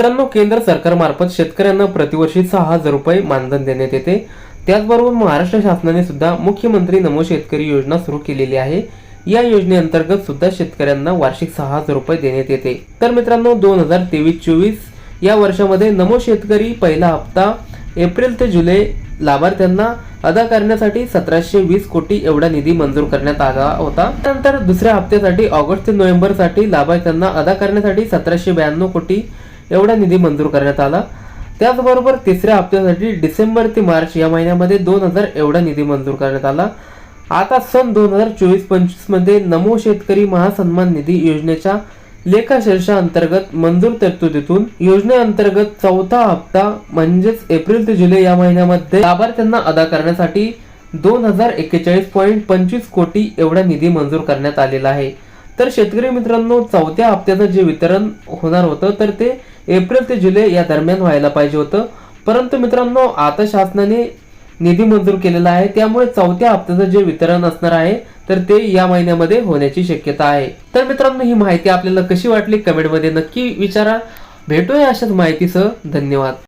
मित्रांनो केंद्र सरकारमार्फत शेतकऱ्यांना प्रतिवर्षी सहा हजार रुपये मानधन देण्यात येते. त्याचबरोबर महाराष्ट्र शासनाने सुद्धा मुख्यमंत्री नमो शेतकरी योजना सुरू केलेली आहे. या योजनेअंतर्गत सुद्धा शेतकऱ्यांना वार्षिक सहा हजार रुपये देण्यात येते. तर मित्रांनो दोन हजार तेवीस चोवीस या वर्षामध्ये नमो शेतकरी पहिला हप्ता एप्रिल ते जुलै लाभार्थ्यांना अदा करण्यासाठी सतराशे वीस कोटी एवढा निधी मंजूर करण्यात आला होता. त्यानंतर दुसऱ्या हप्त्यासाठी ऑगस्ट ते नोव्हेंबरसाठी लाभार्थ्यांना अदा करण्यासाठी सतराशे ब्याण्णव कोटी एवढा निधी मंजूर करण्यात आला. त्याचबरोबर तिसऱ्या हप्त्यासाठी डिसेंबर ते मार्च या महिन्यामध्ये दोन हजार एवढा निधी मंजूर करण्यात आला. आता सन दोन हजार चोवीस पंचवीसमध्ये नमो शेतकरी महासन्मान निधी योजनेच्या लेखाशीर्षा अंतर्गत मंजूर तरतुदीतून योजनेअंतर्गत चौथा हप्ता म्हणजेच एप्रिल ते जुलै या महिन्यामध्ये लाभार्थ्यांना अदा करण्यासाठी दोन हजार एक्केचाळीस पॉईंट पंचवीस कोटी एवढा निधी मंजूर करण्यात आलेला आहे. तर शेतकरी मित्रांनो चौथ्या हप्त्याचं जे वितरण होणार होतं तर ते एप्रिल ते जुलै या दरम्यान व्हायला पाहिजे होतं. परंतु मित्रांनो आता शासनाने निधी मंजूर केलेला आहे. त्यामुळे चौथ्या हप्त्याचं जे वितरण असणार आहे तर ते या महिन्यामध्ये होण्याची शक्यता आहे. तर मित्रांनो ही माहिती आपल्याला कशी वाटली कमेंटमध्ये नक्की विचारा. भेटूया अशाच माहितीसह. धन्यवाद.